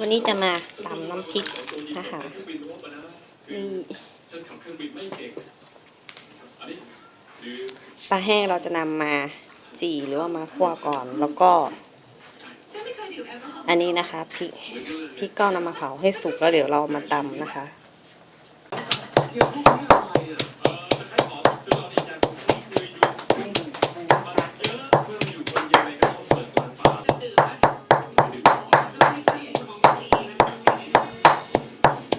วันนี้จะมาตำน้ำพริกนะคะนี่ปลาแห้งเราจะนำมาจี่หรือว่ามาคั่วก่อนแล้วก็ อันนี้นะคะพริกพริกก็นำมาเผาให้สุกแล้วเดี๋ยวเรามาตำนะคะ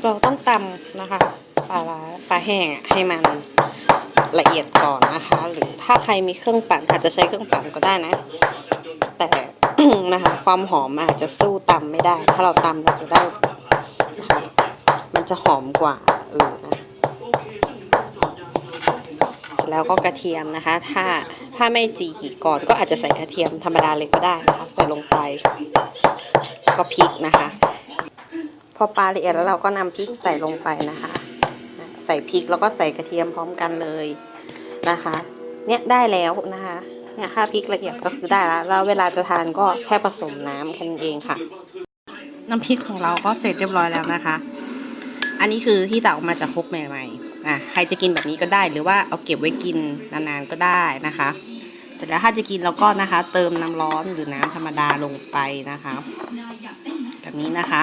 เราต้องตำนะคะปลาร้าปลาแห้งให้มันละเอียดก่อนนะคะ หรือถ้าใครมีเครื่องปั่นอาจจะใช้เครื่องปั่นก็ได้นะ แต่นะคะความหอมอาจจะสู้ตำไม่ได้ ถ้าเราตำเราจะได้นะคะมันจะหอมกว่าเออนะเสร็จแล้วก็กระเทียมนะคะ ถ้าถ้าไม่จีก่อนก็อาจจะใส่กระเทียมธรรมดาเลยก็ได้นะคะใส่ลงไปก็พริกนะคะ พอปลาละเอียดแล้วเราก็นำพริกใส่ลงไปนะคะ ใส่พริกแล้วก็ใส่กระเทียมพร้อมกันเลยนะคะ เนี่ยได้แล้วนะคะเนี่ยค่าพริกละเอียดก็คือได้แล้วแล้วเวลาจะทานก็แค่ผสมน้ำแค่นั้นเองค่ะ น้ำพริกของเราก็เสร็จเรียบร้อยแล้วนะคะ อันนี้คือที่ตักออกมาจากครกใหม่ๆอะใครจะกินแบบนี้ก็ได้หรือว่าเอาเก็บไว้กินนานๆก็ได้นะคะ เสร็จแล้วถ้าจะกินเราก็นะคะ เติมน้ำร้อนหรือน้ำธรรมดาลงไปนะคะ แบบนี้นะคะ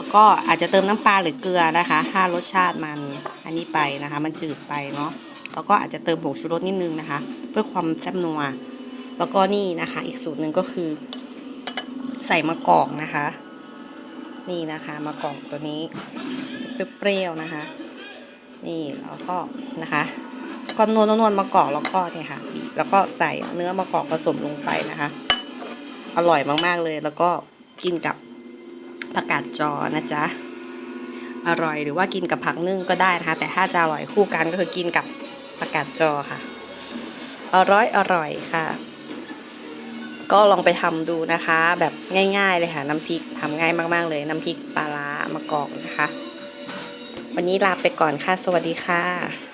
แล้วก็อาจจะเติมน้ำปลาหรือเกลือนะคะถ้ารสชาติมันอันนี้ไปนะคะ มันจืดไปเนาะแล้วก็อาจจะเติมผงชูรสนิดนึงนะคะ เพื่อความแซ่บนัวแล้วก็นี่นะคะ อีกสูตรหนึ่งก็คือ ใส่มะกอกนะคะ นี่นะคะมะกอกตัวนี้ จะเปรี้ยวๆนะคะ นี่แล้วก็นะคะก็นวลนวลๆมะกอกแล้วก็เนี่ยค่ะบีบแล้วก็ใส่เนื้อมะกอกผสมลงไปนะคะ อร่อยมากๆเลย แล้วก็กินกับ ผักกาดจอนะจ๊ะ อร่อยหรือว่ากินกับผักนึ่งก็ได้นะคะ แต่ถ้าจะอร่อยคู่กันก็คือกินกับผักกาดจอค่ะ อร่อยอร่อยค่ะ ก็ลองไปทำดูนะคะ แบบง่าย ๆ เลยค่ะ น้ำพริกทำง่ายมาก ๆ เลยน้ำพริกปลาร้ามะกอกนะคะ วันนี้ลาไปก่อนค่ะ สวัสดีค่ะ